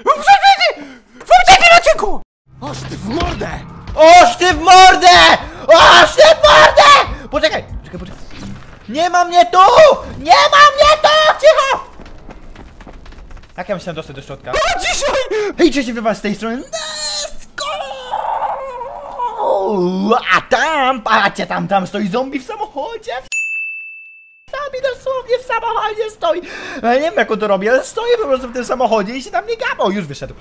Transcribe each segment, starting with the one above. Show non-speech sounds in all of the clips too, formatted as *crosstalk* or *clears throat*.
Uciekaj na odcinku! Oż ty w mordę! Oż ty w mordę! Oż ty w mordę! Poczekaj, poczekaj, poczekaj. Nie ma mnie tu! Nie ma mnie tu! Cicho! Jak ja myślałem dostać do środka? A dzisiaj! Hej, cześć, witam was z tej strony. A tam, patrzcie, tam, tam stoi zombie w samochodzie. Dosłownie w samochodzie stoi. Ja nie wiem jak on to robi, ale stoi po prostu w tym samochodzie i się tam nie gapał. Już wyszedł.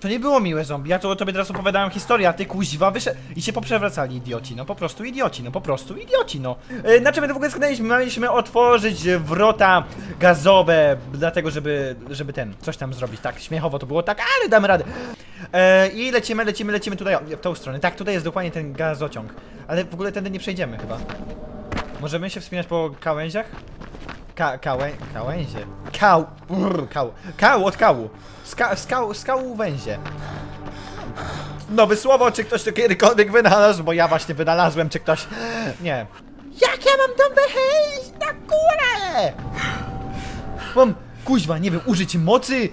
To nie było miłe zombie, ja to tobie teraz opowiadałem historię, a ty kuźwa wyszedł i się poprzewracali idioci, no po prostu idioci, no po prostu idioci, no. E, na czym my to w ogóle sknęliśmy? Mieliśmy otworzyć wrota gazowe, dlatego żeby, żeby ten, coś tam zrobić, tak, śmiechowo to było, tak, ale damy radę. E, I lecimy, lecimy, lecimy tutaj, o, w tą stronę, tak, tutaj jest dokładnie ten gazociąg, ale w ogóle tędy nie przejdziemy chyba. Możemy się wspinać po kałęziach? Ka kałę kałęzie. Kał. Brr, kał. Kał od kału. Ska skał, skału węzie. Nowe słowo, czy ktoś to kiedykolwiek wynalazł? Bo ja właśnie wynalazłem, czy ktoś... Nie. Jak ja mam tam wejść na górę? Mam, kuźwa, nie wiem, użyć mocy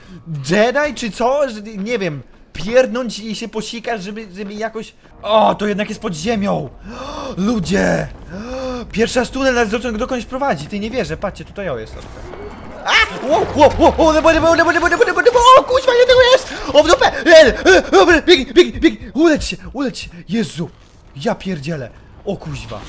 Jedi, czy co? Że- Nie wiem, pierdnąć i się posikać, żeby, żeby jakoś... O, to jednak jest pod ziemią! Ludzie! Pierwszy raz tunel nas do, dokądś prowadzi, ty nie wierzę, patrzcie, tutaj o jest. tutaj. A! Ło, ło, ło, nebo, nebo, nebo, nebo, nebo, nebo, nebo, o, kuźwa, nie tego jest! O, w dupę! E, e, Dobra, biegnij, biegnij, biegnij! Uleć się, uleć się! Jezu! Ja pierdzielę! O, kuźwa!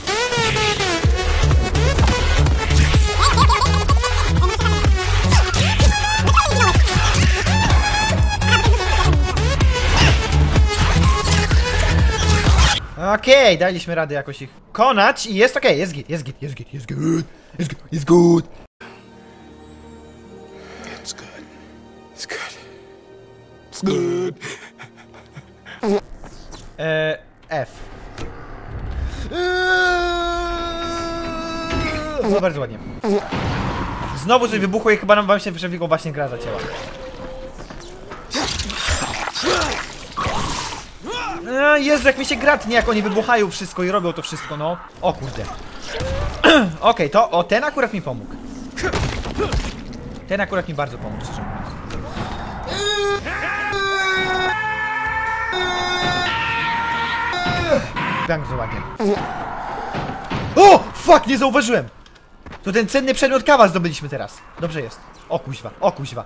Okej, daliśmy radę jakoś ich konać i jest okej, jest git, jest git, jest git, jest git, jest git, jest good. It's good. It's good. It's good. Eee, F. No bardzo ładnie. Znowu coś wybuchło i chyba nam wam się przebiegło właśnie gra zacięła. Eee, Jezu, jak mi się gratnie, jak oni wybuchają wszystko i robią to wszystko, no. O kurde. *clears throat* Okej, to, o, ten akurat mi pomógł. Ten akurat mi bardzo pomógł, szczerze mówiąc. Bardzo ładnie. O! Fuck, nie zauważyłem! To ten cenny przedmiot kawa zdobyliśmy teraz. Dobrze jest. O kuźwa, o kuźwa.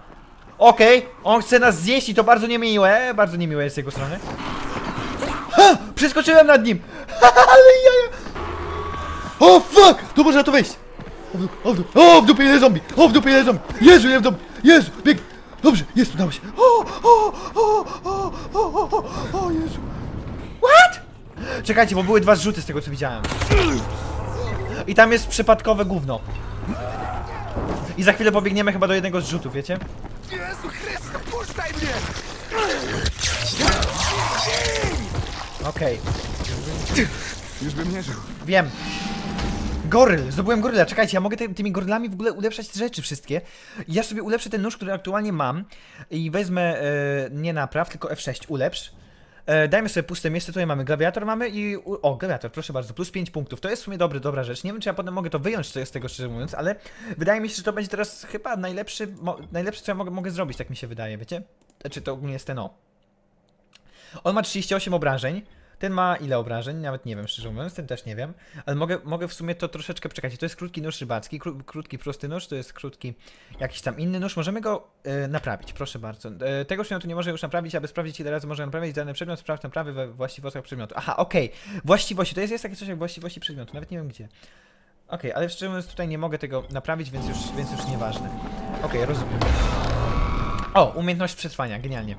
Okej, on chce nas zjeść i to bardzo niemiłe, bardzo niemiłe jest z jego strony. Ha! Przeskoczyłem nad nim! *laughs* Ale ja... O fuck! Tu można tu wejść! O w, o, w dup, o w dupie ile zombie! O w dupie ile zombie! Jezu ile zombie! Jezu! Bieg! Dobrze, jest, udało się! O, o, o, o, o, o, o, o Jezu! What? Czekajcie, bo były dwa zrzuty z tego co widziałem. I tam jest przypadkowe gówno. I za chwilę pobiegniemy chyba do jednego z rzutów, wiecie? Jezu Chryste, puszczaj mnie! Okej, Już bym nie żył. wiem. Goryl, zdobyłem goryla. Czekajcie, ja mogę ty, tymi gorylami w ogóle ulepszać rzeczy wszystkie. Ja sobie ulepszę ten nóż, który aktualnie mam i wezmę e, nie napraw, tylko F6 ulepsz. E, dajmy sobie puste miejsce, tutaj mamy gladiator mamy i... O, gladiator, proszę bardzo, plus 5 punktów. To jest w sumie dobry, dobra rzecz. Nie wiem, czy ja potem mogę to wyjąć z tego, szczerze mówiąc, ale wydaje mi się, że to będzie teraz chyba najlepszy, najlepszy co ja mogę, mogę zrobić, tak mi się wydaje, wiecie? Znaczy to ogólnie jest ten o. On ma 38 obrażeń. Ten ma ile obrażeń? Nawet nie wiem, szczerze mówiąc, ten też nie wiem. Ale mogę, mogę w sumie to troszeczkę przekać. To jest krótki nóż rybacki, kró, krótki, prosty nóż, to jest krótki jakiś tam inny nóż. Możemy go e, naprawić, proszę bardzo. E, tego przedmiotu nie może już naprawić, aby sprawdzić ile razy może naprawić dany przedmiot, sprawdź naprawy we właściwościach przedmiotu. Aha, okej. Właściwości, to jest, jest takie coś jak właściwości przedmiotu, nawet nie wiem gdzie. Okej, ale szczerze mówiąc tutaj nie mogę tego naprawić, więc już, więc już nieważne. Okej, rozumiem. O, umiejętność przetrwania, genialnie.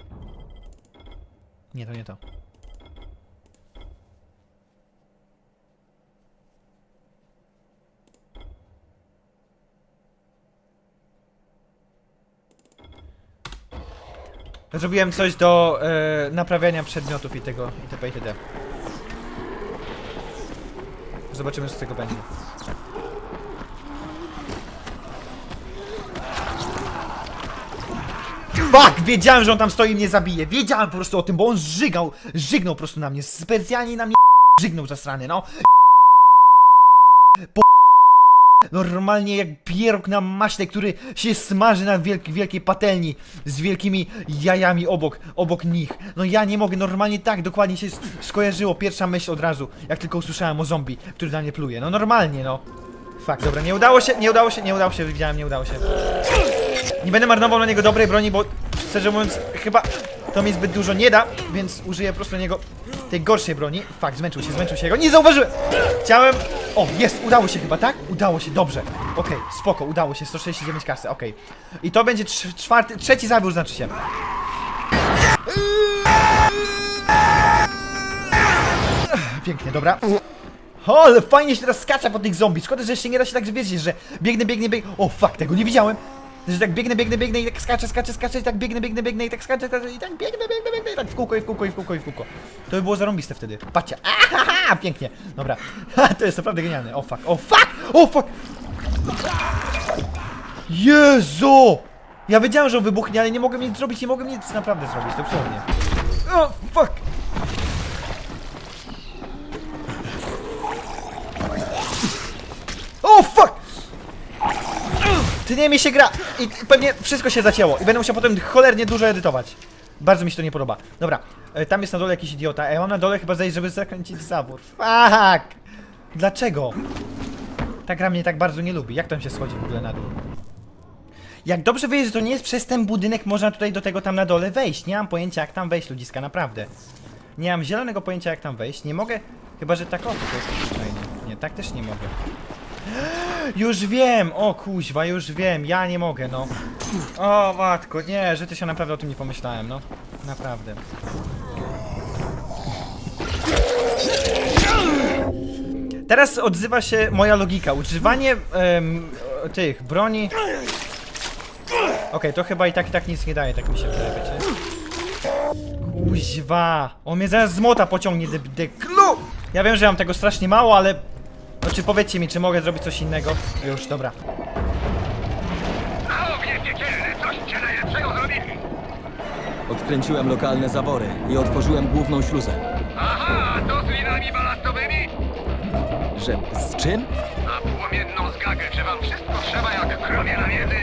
Nie, to nie to. Zrobiłem coś do e, naprawiania przedmiotów i tego, itp. itd. Zobaczymy, co z tego będzie. Fuck! Wiedziałem, że on tam stoi i mnie zabije. Wiedziałem po prostu o tym, bo on żygał, żygnął po prostu na mnie. Specjalnie na mnie żygnął zasrany, no. Po... normalnie jak pierog na maśle, który się smaży na wielk, wielkiej patelni z wielkimi jajami obok, obok nich. No ja nie mogę, normalnie tak dokładnie się skojarzyło, pierwsza myśl od razu, jak tylko usłyszałem o zombie, który na mnie pluje. No normalnie, no. Fakt, dobra, nie udało się, nie udało się, nie udało się, widziałem, nie udało się. Nie będę marnował na niego dobrej broni, bo szczerze mówiąc, chyba to mi zbyt dużo nie da, więc użyję po prostu na niego tej gorszej broni. Fakt, zmęczył się, zmęczył się jego. Nie zauważyłem! Chciałem. O, jest, udało się chyba, tak? Udało się, dobrze. Okej, spoko, udało się, 169 kasy, okej. I to będzie czwarty, trzeci zabór, znaczy się. Pięknie, dobra. O, ale fajnie się teraz skacza po tych zombie. Szkoda, że jeszcze nie da się tak, że że biegnę, biegnę, biegnę. O, fuck, tego nie widziałem. Że tak biegnę, biegnę, biegnę i tak skaczę, skaczę, skaczę i tak biegnę, biegnę, biegnę i tak skaczę, skaczę i tak biegnę, biegnę, biegnę i tak w kółko i w kółko i w kółko i w kółko. To by było zarąbiste wtedy. Patrzcie. Ahaha, pięknie. Dobra. *laughs* To jest naprawdę genialne. O fuck, o fuck, o fuck. Jezu! Ja wiedziałem, że on wybuchnie, ale nie mogłem nic zrobić, nie mogłem nic naprawdę zrobić, to fuck! O, fuck! Ty nie mi się gra! I pewnie wszystko się zacięło i będę musiał potem cholernie dużo edytować. Bardzo mi się to nie podoba. Dobra, e, tam jest na dole jakiś idiota. Ej, on na dole chyba zejść, żeby zakręcić zabór. Fuck! Dlaczego? Ta gra mnie tak bardzo nie lubi. Jak tam się schodzi w ogóle na dół? Jak dobrze wyjść, że to nie jest przez ten budynek, można tutaj do tego tam na dole wejść. Nie mam pojęcia jak tam wejść, ludziska, naprawdę. Nie mam zielonego pojęcia jak tam wejść. Nie mogę, chyba że tak o, to jest. Nie, tak też nie mogę. Już wiem! O kuźwa, już wiem, ja nie mogę, no. O matko, nie, że ty się naprawdę o tym nie pomyślałem, no. Naprawdę. Teraz odzywa się moja logika. Używanie em, tych broni. Okej, to chyba i tak i tak nic nie daje, tak mi się wydaje, wiecie. Kuźwa! On mnie zaraz z mota pociągnie, de, deklu! Ja wiem, że mam tego strasznie mało, ale... Znaczy powiedzcie mi, czy mogę zrobić coś innego? Już, dobra. Panowie piekielne, coście najlepszego zrobili! Odkręciłem lokalne zawory i otworzyłem główną śluzę. Aha, to z linami balastowymi? Że z czym? A płomienną zgagę, czy wam wszystko trzeba jak krowie na miedy?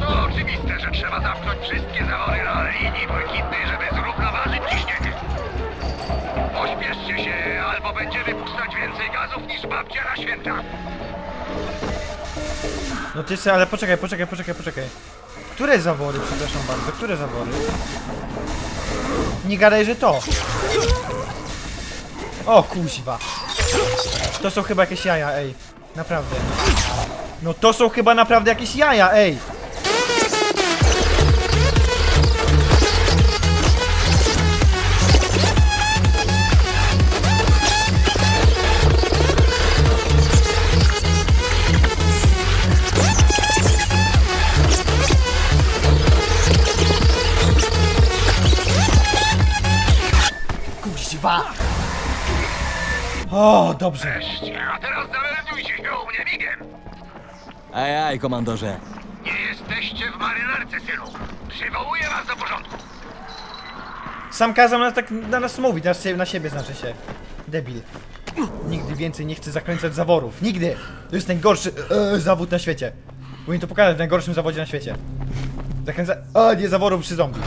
To oczywiste, że trzeba zamknąć wszystkie zawory na linii błękitnej, żeby zrównoważyć ciśnienie. Pośpieszcie się, albo będzie wypuszczać więcej gazów niż babcia na święta. No ty se, ale poczekaj, poczekaj, poczekaj, poczekaj. Które zawory, przepraszam bardzo, które zawory? Nie gadaj, że to. O kuźwa. To są chyba jakieś jaja, ej. Naprawdę. No to są chyba naprawdę jakieś jaja, ej. Kuźwa. O, dobrze. Wreszcie, a teraz zameldujcie się u mnie migiem. Aj, aj, komandorze. Nie jesteście w marynarce, synu. Przywołuję was do porządku. Sam kazał nas tak na nas mówić, na, sie- na siebie znaczy się. Debil. Nigdy więcej nie chcę zakręcać zaworów. Nigdy! To jest najgorszy e, zawód na świecie. Powinien to pokazać w najgorszym zawodzie na świecie. Zakręca... A, nie zaworów przy zombie.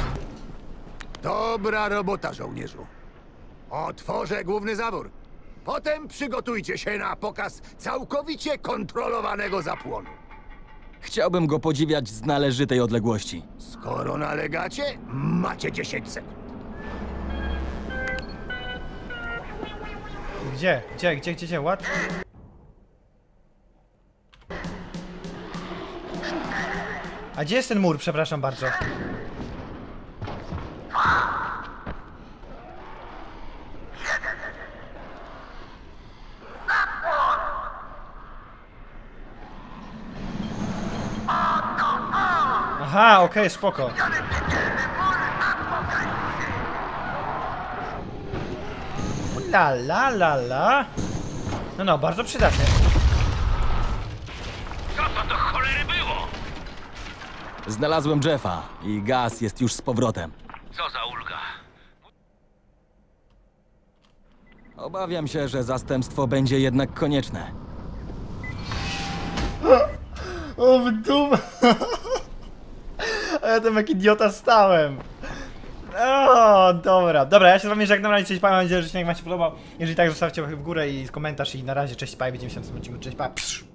Dobra robota, żołnierzu. Otworzę główny zawór. Potem przygotujcie się na pokaz całkowicie kontrolowanego zapłonu. Chciałbym go podziwiać z należytej odległości. Skoro nalegacie, macie 10 sekund. Gdzie? Gdzie, gdzie, gdzie, gdzie? What? A gdzie jest ten mur, przepraszam bardzo? Okej, spoko. La la la la. No no, bardzo przydatne. Co to do cholery było? Znalazłem Jeffa i gaz jest już z powrotem. Co za ulga. Obawiam się, że zastępstwo będzie jednak konieczne. O, w dupę. *laughs* Ja tam jak idiota stałem. O, dobra. Dobra, ja się z wami żegnam, na cześć, pa, mam nadzieję, że odcinek wam się podobał. Jeżeli tak, zostawcie w górę i komentarz i na razie, cześć, pa, widzimy się w następnym odcinku, cześć, pa. Psz.